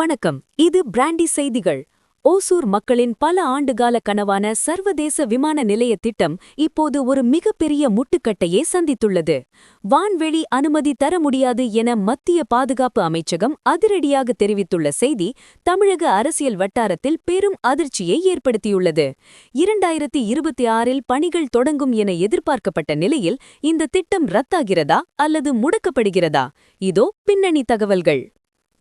வணக்கம். இது பிராண்டி செய்திகள். ஓசூர் மக்களின் பல ஆண்டுகால கனவான சர்வதேச விமான நிலைய திட்டம் இப்போது ஒரு மிகப்பெரிய முட்டுக்கட்டையே சந்தித்துள்ளது. வான்வெளி அனுமதி தர முடியாது என மத்திய பாதுகாப்பு அமைச்சகம் அதிரடியாக தெரிவித்துள்ள செய்தி தமிழக அரசியல் வட்டாரத்தில் பெரும் அதிர்ச்சியை ஏற்படுத்தியுள்ளது. இரண்டாயிரத்தி இருபத்தி ஆறில் பணிகள் தொடங்கும் என எதிர்பார்க்கப்பட்ட நிலையில் இந்த திட்டம் ரத்தாகிறதா அல்லது முடக்கப்படுகிறதா? இதோ பின்னணி தகவல்கள்.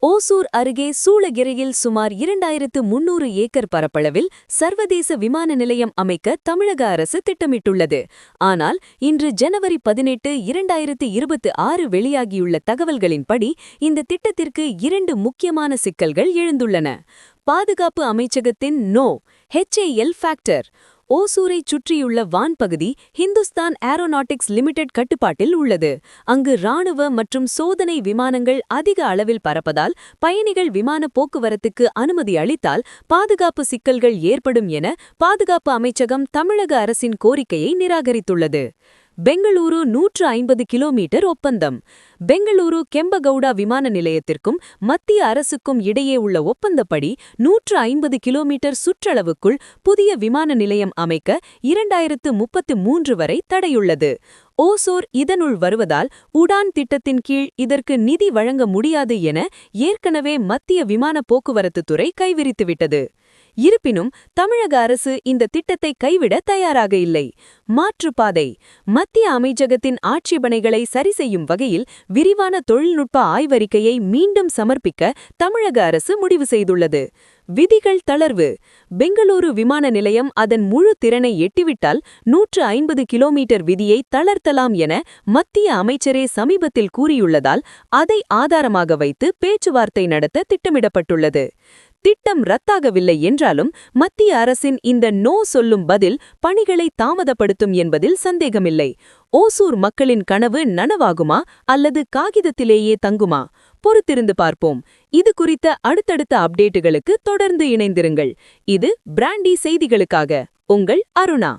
ஓசூர் அருகே சூளகிரியில் சுமார் இரண்டாயிரத்து முன்னூறு ஏக்கர் பரப்பளவில் சர்வதேச விமான நிலையம் அமைக்க தமிழக அரசு திட்டமிட்டுள்ளது. ஆனால் இன்று ஜனவரி பதினெட்டு இரண்டாயிரத்து இருபத்து ஆறு வெளியாகியுள்ள தகவல்களின்படி இந்த திட்டத்திற்கு இரண்டு முக்கியமான சிக்கல்கள் எழுந்துள்ளன. பாதுகாப்பு அமைச்சகத்தின் நோ ஹெச்ஏஎல் ஃபேக்டர் ஓசூரைச் சுற்றியுள்ள வான்பகுதி ஹிந்துஸ்தான் ஏரோநாட்டிக்ஸ் லிமிடெட் கட்டுப்பாட்டில் உள்ளது. அங்கு ராணுவ மற்றும் சோதனை விமானங்கள் அதிக அளவில் பறப்பதால் பயணிகள் விமான போக்குவரத்துக்கு அனுமதி அளித்தால் பாதுகாப்பு சிக்கல்கள் ஏற்படும் என பாதுகாப்பு அமைச்சகம் தமிழக அரசின் கோரிக்கையை நிராகரித்துள்ளது. பெங்களூரு நூற்று ஐம்பது கிலோமீட்டர் ஒப்பந்தம். பெங்களூரு கெம்பகவுடா விமான நிலையத்திற்கும் மத்திய அரசுக்கும் இடையே உள்ள ஒப்பந்தப்படி நூற்று ஐம்பது கிலோமீட்டர் சுற்றளவுக்குள் புதிய விமான நிலையம் அமைக்க இரண்டாயிரத்து முப்பத்து மூன்று வரை தடையுள்ளது. ஓசோர் இதனுள் வருவதால் உடான் திட்டத்தின் கீழ் இதற்கு நிதி வழங்க முடியாது என ஏற்கனவே மத்திய விமான போக்குவரத்து துறை கைவிரித்துவிட்டது. இருப்பினும் தமிழக அரசு இந்த திட்டத்தை கைவிட தயாராக இல்லை. மாற்றுப்பாதை மத்திய அமைச்சகத்தின் ஆட்சேபனைகளை சரி செய்யும் வகையில் விரிவான தொழில்நுட்ப ஆய்வறிக்கையை மீண்டும் சமர்ப்பிக்க தமிழக அரசு முடிவு செய்துள்ளது. விதிகள் தளர்வு பெங்களூரு விமான நிலையம் அதன் முழு திறனை எட்டிவிட்டால் நூற்று ஐம்பது கிலோமீட்டர் விதியை தளர்த்தலாம் என மத்திய அமைச்சரே சமீபத்தில் கூறியுள்ளதால் அதை ஆதாரமாக வைத்து பேச்சுவார்த்தை நடத்த திட்டமிடப்பட்டுள்ளது. திட்டம் ரத்தாகவில்லை என்றாலும் மத்திய அரசின் இந்த நோ சொல்லும் பதில் பணிகளை தாமதப்படுத்தும் என்பதில் சந்தேகமில்லை. ஓசூர் மக்களின் கனவு நனவாகுமா அல்லது காகிதத்திலேயே தங்குமா? பொறுத்திருந்து பார்ப்போம். இது குறித்த அடுத்தடுத்த அப்டேட்டுகளுக்கு தொடர்ந்து இணைந்திருங்கள். இது பிராண்டி செய்திகளுக்காக. உங்கள் அருணா.